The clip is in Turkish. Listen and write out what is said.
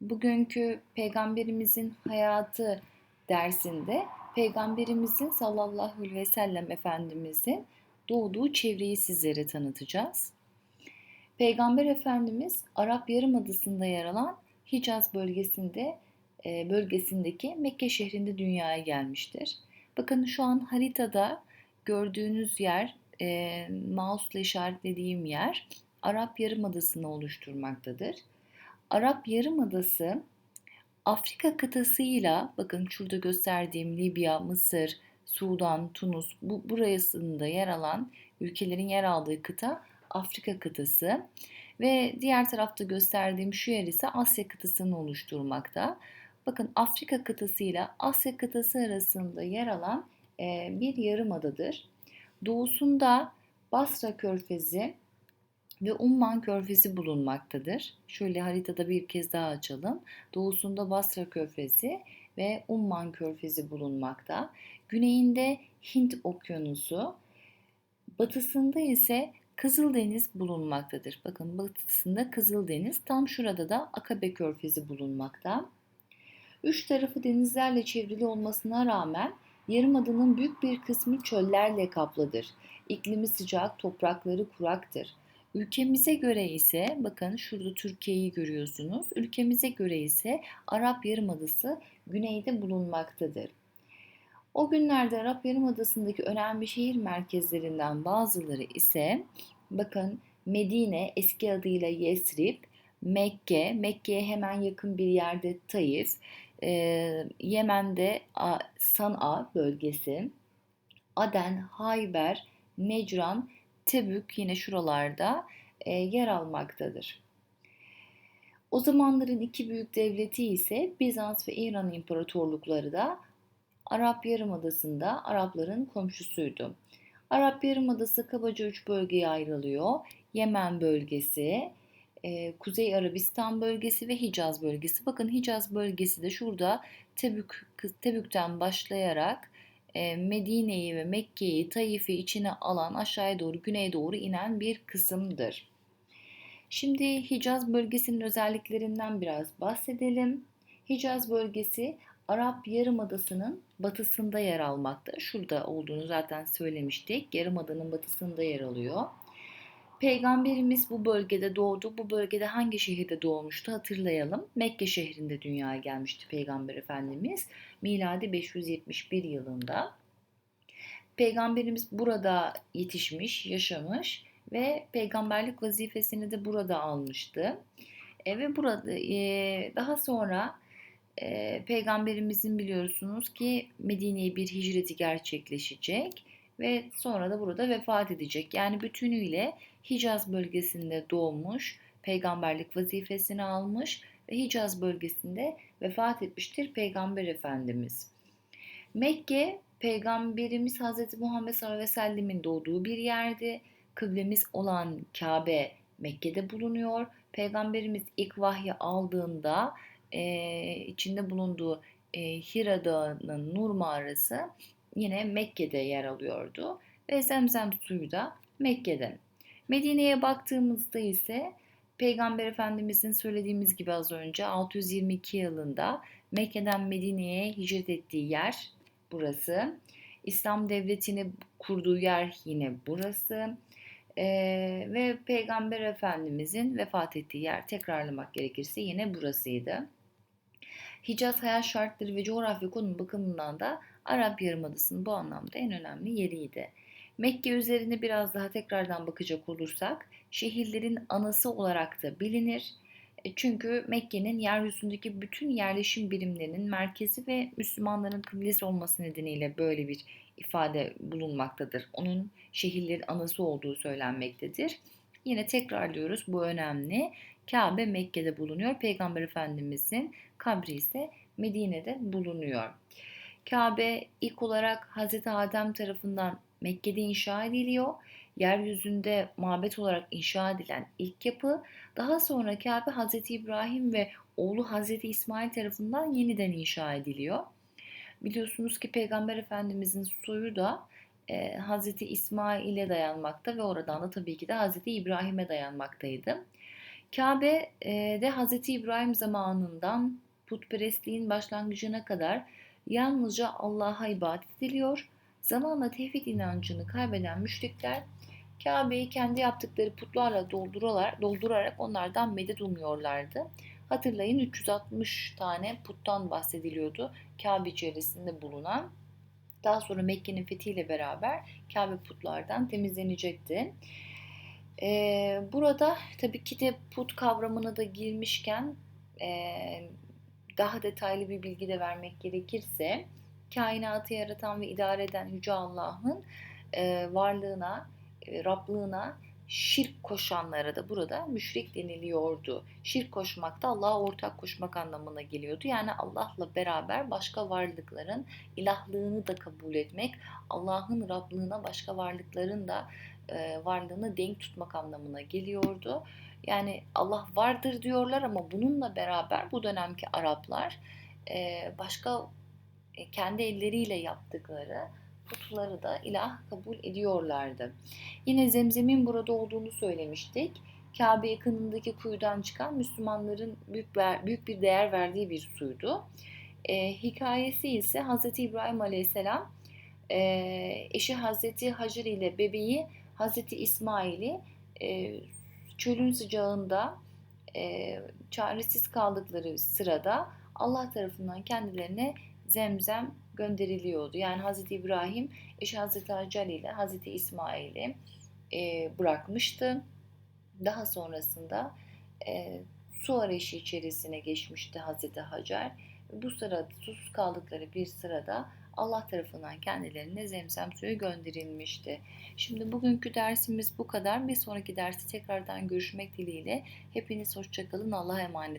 Bugünkü Peygamberimizin hayatı dersinde Peygamberimizin sallallahu aleyhi ve sellem Efendimizin doğduğu çevreyi sizlere tanıtacağız. Peygamber Efendimiz Arap Yarımadası'nda yer alan Hicaz bölgesinde e, bölgesindeki Mekke şehrinde dünyaya gelmiştir. Bakın şu an haritada gördüğünüz yer, e, mouse'la işaretlediğim yer Arap Yarımadası'nı oluşturmaktadır. Arap Yarımadası Afrika kıtasıyla bakın şurada gösterdiğim Libya, Mısır, Sudan, Tunus bu burasında yer alan ülkelerin yer aldığı kıta Afrika kıtası ve diğer tarafta gösterdiğim şu yer ise Asya kıtasını oluşturmakta. Bakın Afrika kıtası ile Asya kıtası arasında yer alan bir yarımadadır. Doğusunda Basra Körfezi ve Umman Körfezi bulunmaktadır. Şöyle haritada bir kez daha açalım. Doğusunda Basra Körfezi ve Umman Körfezi bulunmakta. Güneyinde Hint Okyanusu, batısında ise Kızıldeniz bulunmaktadır. Bakın batısında Kızıldeniz, tam şurada da Akabe Körfezi bulunmakta. Üç tarafı denizlerle çevrili olmasına rağmen yarımadanın büyük bir kısmı çöllerle kaplıdır. İklimi sıcak, toprakları kuraktır. Ülkemize göre ise bakın şurada Türkiye'yi görüyorsunuz. Ülkemize göre ise Arap Yarımadası güneyde bulunmaktadır. O günlerde Arap Yarımadası'ndaki önemli şehir merkezlerinden bazıları ise bakın Medine eski adıyla Yesrib, Mekke, Mekke'ye hemen yakın bir yerde Taif, e, Yemen'de San'a bölgesi, Aden, Hayber, Necran Tebük yine şuralarda e, yer almaktadır. O zamanların iki büyük devleti ise Bizans ve İran imparatorlukları da Arap Yarımadası'nda Arapların komşusuydu. Arap Yarımadası kabaca üç bölgeye ayrılıyor. Yemen bölgesi, e, Kuzey Arabistan bölgesi ve Hicaz bölgesi. Bakın Hicaz bölgesi de şurada Tebük, Tebük'ten başlayarak Medine'yi ve Mekke'yi, Taif'i içine alan aşağıya doğru, güneye doğru inen bir kısımdır. Şimdi Hicaz bölgesinin özelliklerinden biraz bahsedelim. Hicaz bölgesi Arap Yarımadası'nın batısında yer almakta. Şurada olduğunu zaten söylemiştik. Yarımadanın batısında yer alıyor. Peygamberimiz bu bölgede doğdu. Bu bölgede hangi şehirde doğmuştu hatırlayalım. Mekke şehrinde dünyaya gelmişti Peygamber Efendimiz. Miladi 571 yılında. Peygamberimiz burada yetişmiş, yaşamış ve peygamberlik vazifesini de burada almıştı. E, ve burada e, daha sonra e, peygamberimizin biliyorsunuz ki Medine'ye bir hicreti gerçekleşecek ve sonra da burada vefat edecek. Yani bütünüyle Hicaz bölgesinde doğmuş, peygamberlik vazifesini almış ve Hicaz bölgesinde vefat etmiştir Peygamber Efendimiz. Mekke, Peygamberimiz Hz. Muhammed sallallahu aleyhi ve sellemin doğduğu bir yerdi. Kıblemiz olan Kabe Mekke'de bulunuyor. Peygamberimiz ilk vahyi aldığında e, içinde bulunduğu e, Hira Dağı'nın Nur Mağarası yine Mekke'de yer alıyordu ve Zemzem suyu da Mekke'de. Medine'ye baktığımızda ise Peygamber Efendimizin söylediğimiz gibi az önce 622 yılında Mekke'den Medine'ye hicret ettiği yer burası. İslam devletini kurduğu yer yine burası. Ee, ve Peygamber Efendimizin vefat ettiği yer tekrarlamak gerekirse yine burasıydı. Hicaz hayat şartları ve coğrafya konum bakımından da Arap Yarımadası'nın bu anlamda en önemli yeriydi. Mekke üzerine biraz daha tekrardan bakacak olursak şehirlerin anası olarak da bilinir. E, çünkü Mekke'nin yeryüzündeki bütün yerleşim birimlerinin merkezi ve Müslümanların kıblesi olması nedeniyle böyle bir ifade bulunmaktadır. Onun şehirlerin anası olduğu söylenmektedir. Yine tekrarlıyoruz bu önemli. Kabe Mekke'de bulunuyor. Peygamber Efendimizin kabri ise Medine'de bulunuyor. Kabe ilk olarak Hz. Adem tarafından Mekke'de inşa ediliyor. Yeryüzünde mabet olarak inşa edilen ilk yapı daha sonra Kabe Hz. İbrahim ve oğlu Hz. İsmail tarafından yeniden inşa ediliyor. Biliyorsunuz ki Peygamber Efendimizin soyu da e, Hz. İsmail'e dayanmakta ve oradan da tabii ki de Hz. İbrahim'e dayanmaktaydı. Kabe e, de Hz. İbrahim zamanından putperestliğin başlangıcına kadar yalnızca Allah'a ibadet ediliyor. Zamanla tevhid inancını kaybeden müşrikler Kabe'yi kendi yaptıkları putlarla doldurarak, doldurarak onlardan medet umuyorlardı. Hatırlayın 360 tane puttan bahsediliyordu Kabe içerisinde bulunan. Daha sonra Mekke'nin fethiyle beraber Kabe putlardan temizlenecekti. Ee, burada tabii ki de put kavramına da girmişken e, daha detaylı bir bilgi de vermek gerekirse kainatı yaratan ve idare eden Yüce Allah'ın e, varlığına, e, Rablığına şirk koşanlara da burada müşrik deniliyordu. Şirk koşmak da Allah'a ortak koşmak anlamına geliyordu. Yani Allah'la beraber başka varlıkların ilahlığını da kabul etmek, Allah'ın Rablığına başka varlıkların da e, varlığını denk tutmak anlamına geliyordu. Yani Allah vardır diyorlar ama bununla beraber bu dönemki Araplar e, başka e, kendi elleriyle yaptıkları putları da ilah kabul ediyorlardı. Yine zemzemin burada olduğunu söylemiştik. Kabe yakınındaki kuyudan çıkan Müslümanların büyük, büyük bir değer verdiği bir suydu. E, hikayesi ise Hz. İbrahim Aleyhisselam e, eşi Hz. Hacer ile bebeği Hz. İsmail'i e, çölün sıcağında e, çaresiz kaldıkları sırada Allah tarafından kendilerine zemzem gönderiliyordu. Yani Hz. İbrahim eşi Hz. Hacer ile Hz. İsmail'i e, bırakmıştı. Daha sonrasında e, su arayışı içerisine geçmişti Hz. Hacer. Bu sırada susuz kaldıkları bir sırada Allah tarafından kendilerine zemzem suyu gönderilmişti. Şimdi bugünkü dersimiz bu kadar. Bir sonraki dersi tekrardan görüşmek dileğiyle. Hepiniz hoşçakalın. Allah'a emanet.